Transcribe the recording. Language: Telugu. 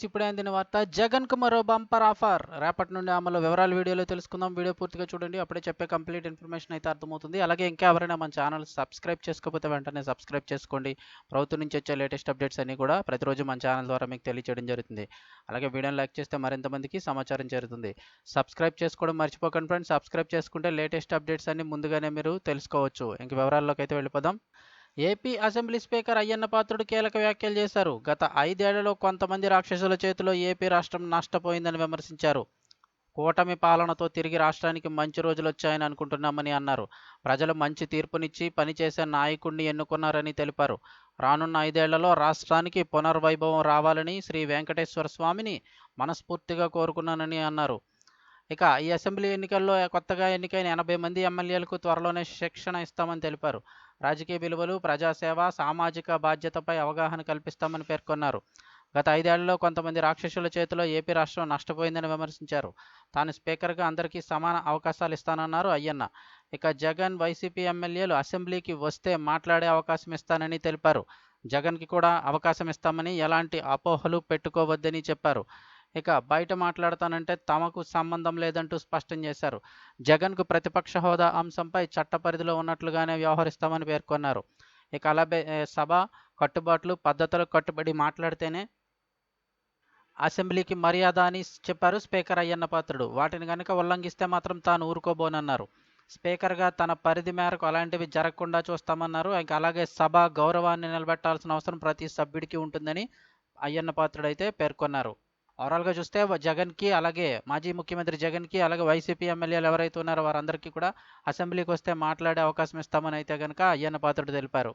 ఫ్రెండ్స్ ఇప్పుడే అందిన వార్త జగన్కు మరో బంపర్ ఆఫర్. రేపటి నుండి అమలు వివరాలు వీడియోలో తెలుసుకుందాం. వీడియో పూర్తిగా చూడండి. అప్పుడే చెప్పే కంప్లీట్ ఇన్ఫర్మేషన్ అయితే అర్థమవుతుంది. అలాగే ఇంకా ఎవరైనా మన ఛానల్ సబ్స్క్రైబ్ చేసుకోకపోతే వెంటనే సబ్స్క్రైబ్ చేసుకోండి. ప్రభుత్వం నుంచి వచ్చే లేటెస్ట్ అప్డేట్స్ అన్ని కూడా ప్రతిరోజు మన ఛానల్ ద్వారా మీకు తెలియచేయడం జరుగుతుంది. అలాగే వీడియోని లైక్ చేస్తే మరింత మందికి సమాచారం చేరుతుంది. సబ్స్క్రైబ్ చేసుకోవడం మర్చిపోకండి ఫ్రెండ్స్. సబ్స్క్రైబ్ చేసుకుంటే లేటెస్ట్ అప్డేట్స్ అన్ని ముందుగానే మీరు తెలుసుకోవచ్చు. ఇంక వివరాల్లోకి అయితే వెళ్ళిపోదాం. AP assembly speaker Ayyanna Patrudu కీలక వ్యాఖ్యలు చేశారు. గత ఐదేళ్ళలో కొంతమంది రాక్షసుల చేతిలో ఏపీ రాష్ట్రం నష్టపోయిందని విమర్శించారు. కూటమి పాలనతో తిరిగి రాష్ట్రానికి మంచి రోజులు వచ్చాయని అనుకుంటున్నామని అన్నారు. ప్రజలు మంచి తీర్పునిచ్చి పనిచేసే నాయకుడిని ఎన్నుకున్నారని తెలిపారు. రానున్న ఐదేళ్ళలో రాష్ట్రానికి పునర్వైభవం రావాలని శ్రీ వెంకటేశ్వర స్వామిని మనస్ఫూర్తిగా కోరుకున్నానని అన్నారు. ఇక ఈ అసెంబ్లీ ఎన్నికల్లో కొత్తగా ఎన్నికైన ఎనభై మంది ఎమ్మెల్యేలకు త్వరలోనే శిక్షణ ఇస్తామని తెలిపారు. రాజకీయ విలువలు ప్రజాసేవ సామాజిక బాధ్యతపై అవగాహన కల్పిస్తామని పేర్కొన్నారు. గత ఐదేళ్ళలో కొంతమంది రాక్షసుల చేతిలో ఏపీ రాష్ట్రం నష్టపోయిందని విమర్శించారు. తాను స్పీకర్గా అందరికీ సమాన అవకాశాలు ఇస్తానన్నారు అయ్యన్న. ఇక జగన్ వైసీపీ ఎమ్మెల్యేలు అసెంబ్లీకి వస్తే మాట్లాడే అవకాశం ఇస్తానని తెలిపారు. జగన్కి కూడా అవకాశం ఇస్తామని ఎలాంటి అపోహలు పెట్టుకోవద్దని చెప్పారు. ఇక బయట మాట్లాడతానంటే తమకు సంబంధం లేదంటూ స్పష్టం చేశారు. జగన్కు ప్రతిపక్ష హోదా అంశంపై చట్ట పరిధిలో ఉన్నట్లుగానే వ్యవహరిస్తామని పేర్కొన్నారు. ఇక అలాగే సభ కట్టుబాట్లు పద్ధతులకు కట్టుబడి మాట్లాడితేనే అసెంబ్లీకి మర్యాద అని చెప్పారు స్పీకర్ అయ్యన్న పాత్రుడు. వాటిని కనుక ఉల్లంఘిస్తే మాత్రం తాను ఊరుకోబోనన్నారు. స్పీకర్గా తన పరిధి మేరకు అలాంటివి జరగకుండా చూస్తామన్నారు. ఇంకా అలాగే సభ గౌరవాన్ని నిలబెట్టాల్సిన అవసరం ప్రతి సభ్యుడికి ఉంటుందని అయ్యన్న పాత్రుడు అయితే పేర్కొన్నారు. ఓవరాల్గా చూస్తే జగన్కి అలాగే మాజీ ముఖ్యమంత్రి జగన్కి అలాగే వైసీపీ ఎమ్మెల్యేలు ఎవరైతే ఉన్నారో వారందరికీ కూడా అసెంబ్లీకి వస్తే మాట్లాడే అవకాశం ఇస్తామని అయితే కనుక అయ్యన్న పాత్రుడు తెలిపారు.